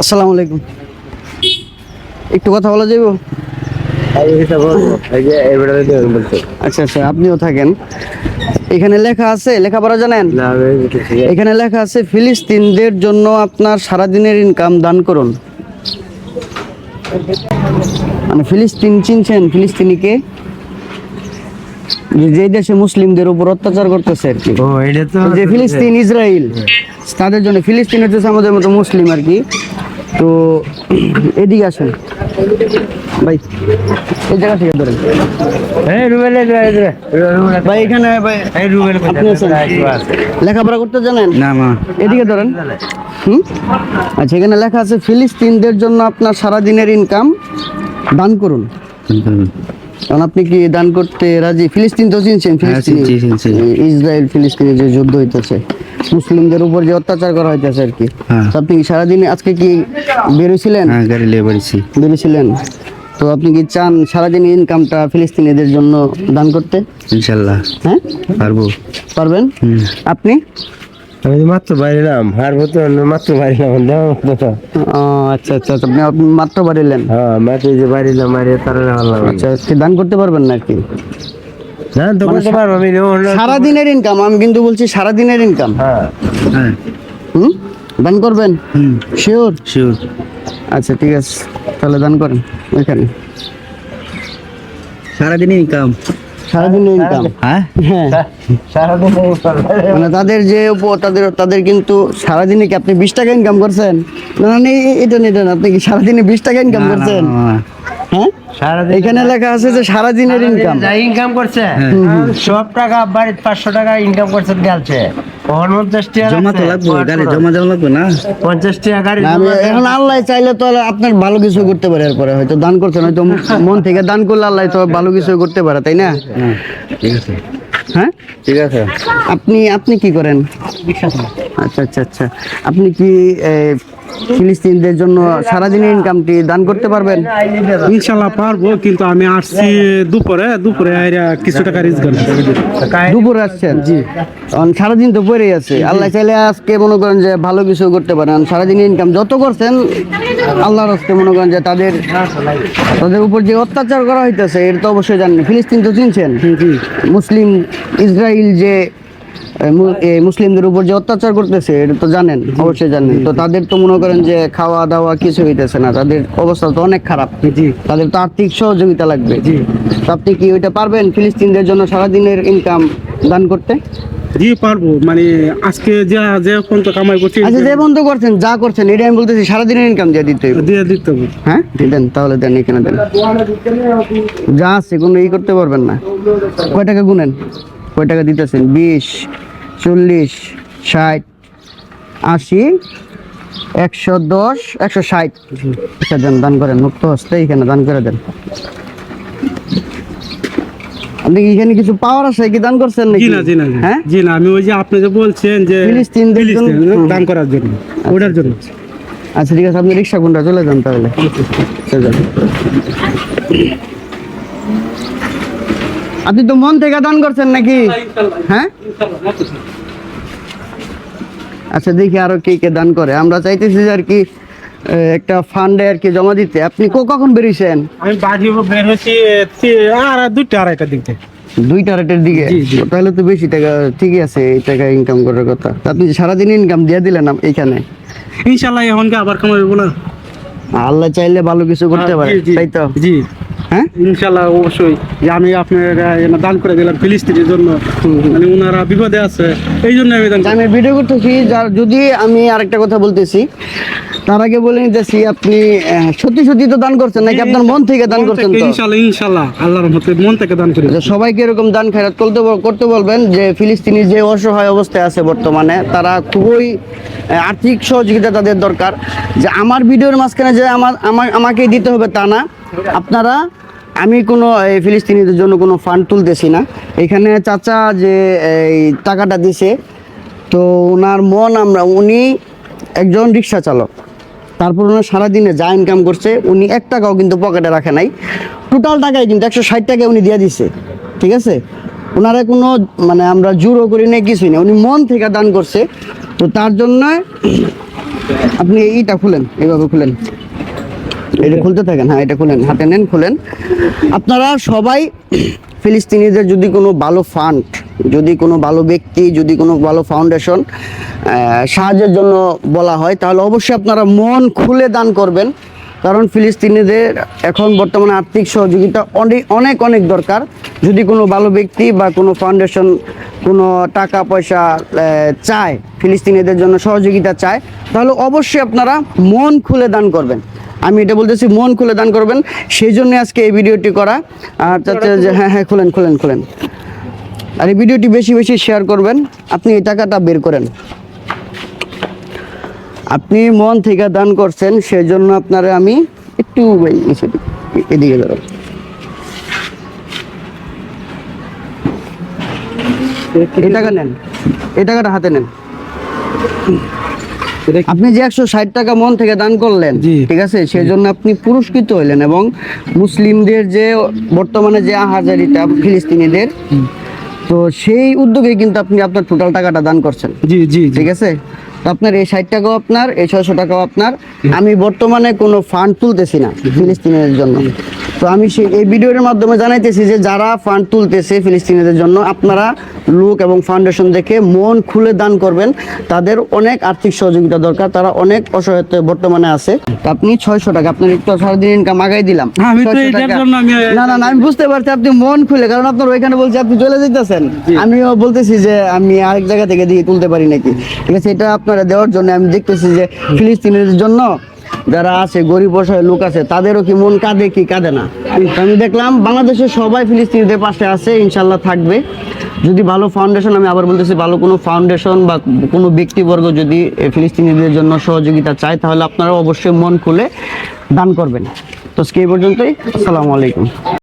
আসসালামু আলাইকুম। একটু কথা বলা যাইব? আচ্ছা আচ্ছা আপনিও থাকেন। এখানে লেখা আছে লেখাপড়া জানেন? এখানে লেখা আছে ফিলিস্তিনদের জন্য আপনার সারাদিনের ইনকাম দান করুন। মানে ফিলিস্তিন চিনছেন? ফিলিস্তিনিকে? যে- দেশে মুসলিমদের উপর অত্যাচার করতেছে আর কি। যে ফিলিস্তিন ইসরায়েল তাদের জন্য ফিলিস্তিন হচ্ছে আমাদের মতো মুসলিম আর কি। তো এদিকে আসেন। ভাই এই জায়গা থেকে ধরেন। ভাই এখানে ভাই? লেখাপড়া করতে জানেন? না মা। এদিকে ধরেন। হুম? আচ্ছা এখানে লেখা আছে ফিলিস্তিনদের জন্য আপনার সারাদিনের ইনকাম দান করুন। কারণ আপনি কি দান করতে রাজি? ফিলিস্তিন তো চিনছেন ফিলিস্তিন। চিনছি, চিনছি। ইসরায়েল ফিলিস্তিনের যে যুদ্ধ হইতেছে মুসলিমদের উপর যে অত্যাচার করা হইতেছে আর কি। হ্যাঁ। আপনি কি সারাদিনে আজকে কি বেরোছিলেন হ্যাঁ গাড়ি লিয়ে পড়েছি বেরোছিলেন তো আপনি কি চান সারাদিন ইনকামটা ফিলিস্তিনিদের জন্য দান করতে? ইনশাল্লাহ। হ্যাঁ? পারব। পারবেন? আপনি? আমি তো মাত্র বাইরেলাম হারবো তো মাত্র বাইরেলাম দাও ও, আচ্ছা আচ্ছা আচ্ছা, আপনি মাত্র বাড়িলেন? হ্যাঁ মাত্র যে বাইরেলাম বাইরে তারা আচ্ছা আজকে দান করতে পারবেন না কি না তো করতে পারব আমি সারাদিনের ইনকাম আমি কিন্তু বলছি সারাদিনের ইনকাম হ্যাঁ। হ্যাঁ হুম? দান করবেন? হুম শিওর শিওর আচ্ছা ঠিক আছে তাহলে দান করেন ওইখানে। সারাদিন ইনকাম সারাদিনের ইনকাম হ্যাঁ? হ্যাঁ। সারাদিন মানে তাদের যে উপ- তাদের তাদের কিন্তু সারাদিনে কি আপনি বিশ টাকা ইনকাম করছেন? না না এটা না, এটা না আপনি কি সারাদিনে বিশ টাকা ইনকাম করছেন? হ্যাঁ এখানে লেখা আছে যে সারাদিনের ইনকাম যা ইনকাম করছে। সব টাকা বাড়িতে পাঁচশো টাকা ইনকাম করছে গেলছে। এখন আল্লাহ চাইলে তো আপনার ভালো কিছু করতে পারে এরপরে হয়তো দান করছেন হয়তো মন থেকে দান করলে আল্লাহ তো ভালো কিছু করতে পারে তাই না? ঠিক আছে। হ্যাঁ? ঠিক আছে। আপনি আপনি কি করেন? আচ্ছা আচ্ছা আচ্ছা। আপনি কি ফিলিস্তিনদের জন্য সারাদিনের ইনকামটি দান করতে পারবেন? ইনশাল্লাহ পারব কিন্তু আমি আসছি দুপুরে। দুপুরে আইরা কিছু টাকা রিস্ক দুপুরে আসছেন? জি। সারাদিন তো পড়েই আছে। আল্লাহ চাইলে আজকে মনে করেন যে ভালো কিছু করতে পারেন। সারাদিন ইনকাম যত করছেন আল্লাহর হস্তে মনে করেন যে তাদের তাদের উপর যে অত্যাচার করা হইতেছে এর তো অবশ্যই জানেন। ফিলিস্তিন তো চিনছেন? মুসলিম ইসরায়েল যে মুসলিমদের উপর যে অত্যাচার করতেছে এটা তো জানেন অবশ্যই জানেন। তো তাদের তো মনে করেন যে খাওয়া দাওয়া কিছু হইতেছে না তাদের অবস্থা তো অনেক খারাপ। তাদের তো আর্থিক সহযোগিতা লাগবে। জি। আপনি কি ওইটা পারবেন ফিলিস্তিনদের জন্য সারাদিনের ইনকাম দান করতে? জি পারব। মানে আজকে যা যে কোন তো কামাই করছি আচ্ছা যে বন্ধ করছেন যা করছেন এটা আমি বলতেছি সারাদিনের ইনকাম দিয়ে দিতে হইবে। দিয়ে দিতে হবে। হ্যাঁ? দেন তাহলে দেন এখানে দেন। যা আছে কোনো ই করতে পারবেন না। কয় টাকা গুনেন? কয় টাকা দিতেছেন? বিশ চল্লিশ ষাট আশি একশো দশ একশো ষাট। আচ্ছা দেন দান করেন মুক্ত হস্তে এখানে দান করে দেন। আপনি কি এখানে কিছু পাওয়ার আছে কি? দান করছেন নাকি? না জি না হ্যাঁ? জি না আমি ওই যে আপনি যে বলছেন যে ফিলিস্তিন দান করার জন্য ওটার জন্য। আচ্ছা ঠিক আছে আপনি রিক্সা কোনটা চলে যান তাহলে। চলে যান। আপনি তো মন থেকে দান করছেন নাকি? হ্যাঁ? আচ্ছা দেখি আরও কে কে দান করে। আমরা চাইতেছি যে আর কি একটা ফান্ডে আর কি জমা দিতে। আপনি কো- কখন বেরিয়েছেন? আমি বাড়ি বের হচ্ছি তি- আর দুইটা আড়াইটার দিক থেকে। দুইটা রেটের দিকে। তাহলে তো বেশি টাকা ঠিকই আছে এই টাকা ইনকাম করার কথা। আপনি সারাদিন ইনকাম দিয়ে দিলেন এইখানে? ইনশাল্লাহ এখন কি আবার কামাইবো না। আল্লাহ চাইলে ভালো কিছু করতে পারে জি, জি, তাই তো? জি। হ্যাঁ? ইনশাল্লাহ অবশ্যই। যে আমি আপনার দান করে দিলাম ফিলিস্তিনের জন্য। মানে ওনারা বিপদে আছে এই জন্য আমি আমি ভিডিও করতেছি যার যদি আমি আরেকটা কথা বলতেছি তার আগে বলে নিতেছি আপনি সত্যি সত্যি তো দান করছেন নাকি আপনার মন থেকে দান করছেন তো? ইনশাল্লাহ আল্লাহর রহমতে মন থেকে দান করি। আচ্ছা, সবাইকে এরকম দান খেরাত করতে করতে বলবেন যে ফিলিস্তিনি যে অসহায় অবস্থায় আছে বর্তমানে তারা খুবই আর্থিক সহযোগিতা তাদের দরকার। যে আমার ভিডিওর মাঝখানে যে আমার আমাকে আমাকেই দিতে হবে তা না। আপনারা আমি কোনো ফিলিস্তিনিদের জন্য কোনো ফান্ড তুলতেছি না। এখানে চাচা যে, এই টাকাটা দিছে, তো ওনার মন আমরা, উনি একজন রিক্সা চালক। তারপর ওনার সারাদিনে যা ইনকাম করছে, উনি এক টাকাও কিন্তু পকেটে রাখে নাই। টোটাল টাকায় কিন্তু একশো ষাট টাকা উনি দিয়ে দিছে, ঠিক আছে? ওনারা কোনো মানে আমরা জোরও করি না কিছুই নেই। উনি মন থেকে দান করছে, তো তার জন্য আপনি এইটা খুলেন, এইভাবে খুলেন। এটা খুলতে থাকেন হ্যাঁ এটা খুলেন, হাতে নেন, খুলেন। আপনারা সবাই ফিলিস্তিনিদের যদি কোনো ভালো ফান্ড যদি কোনো ভালো ব্যক্তি, যদি কোনো ভালো ফাউন্ডেশন সাহায্যের জন্য বলা হয়, তাহলে অবশ্যই আপনারা মন খুলে দান করবেন। কারণ ফিলিস্তিনিদের এখন বর্তমানে আর্থিক সহযোগিতা অনেক অনেক অনেক দরকার। যদি কোনো ভালো ব্যক্তি বা কোনো ফাউন্ডেশন কোনো টাকা, পয়সা চায়, ফিলিস্তিনিদের জন্য সহযোগিতা চায়, তাহলে অবশ্যই আপনারা মন খুলে দান করবেন। আমি এটা বলতেছি মন খুলে দান করবেন। সেই জন্য আজকে এই ভিডিওটি করা। আর যে হ্যাঁ হ্যাঁ খুলেন খুলেন খুলেন। আর এই ভিডিওটি বেশি বেশি শেয়ার করবেন। আপনি এই টাকাটা বের করেন। আপনি মন থেকে দান করছেন সেই জন্য আপনারা আমি একটু এদিকে ধরো। এই টাকা নেন। এই টাকাটা হাতে নেন। আপনি যে একশো ষাট টাকা মন থেকে দান করলেন। ঠিক আছে? সেই জন্য আপনি পুরস্কৃত হইলেন এবং মুসলিমদের যে বর্তমানে যে আহাজারিটা ফিলিস্তিনিদের তো সেই উদ্যোগে কিন্তু আপনি আপনার টোটাল টাকাটা দান করছেন। জি জি ঠিক আছে? আপনার এই ষাট টাকাও আপনার এই ছয়শো টাকাও আপনার। আমি বর্তমানে কোনো ফান্ড তুলতেছি না ফিলিস্তিনিদের জন্য। তো আমি সেই এই ভিডিওর মাধ্যমে জানাইতেছি যে যারা ফান্ড তুলতেছে ফিলিস্তিনিদের জন্য আপনারা লোক এবং ফাউন্ডেশন দেখে মন খুলে দান করবেন। তাদের অনেক আর্থিক সহযোগিতা দরকার তারা অনেক অসহায়ত্ব বর্তমানে আছে। আপনি ছয়শো টাকা আপনার একটু সারাদিন ইনকাম আগাই দিলাম। আমি তো 600 এটার টাকা। জন্য আমি না না না আমি বুঝতে পারছি আপনি মন খুলে কারণ আপনার ওইখানে বলছি আপনি চলে যেতেছেন আমিও বলতেছি যে আমি আরেক জায়গা থেকে দিয়ে তুলতে পারি নাকি। ঠিক আছে এটা আপনারা দেওয়ার জন্য আমি দেখতেছি যে ফিলিস্তিনের জন্য যারা আছে, গরিব অসহায় লোক আছে, তাদেরও কি মন কাঁদে, কি কাঁদে না? আমি দেখলাম বাংলাদেশের সবাই ফিলিস্তিনিদের পাশে আছে ইনশাল্লাহ থাকবে। যদি ভালো ফাউন্ডেশন আমি আবার বলতেছি, ভালো কোনো ফাউন্ডেশন বা কোনো ব্যক্তিবর্গ যদি ফিলিস্তিনিদের জন্য সহযোগিতা চায়, তাহলে আপনারা অবশ্যই মন খুলে দান করবেন। তো আজকে এই পর্যন্তই, আসসালামু আলাইকুম।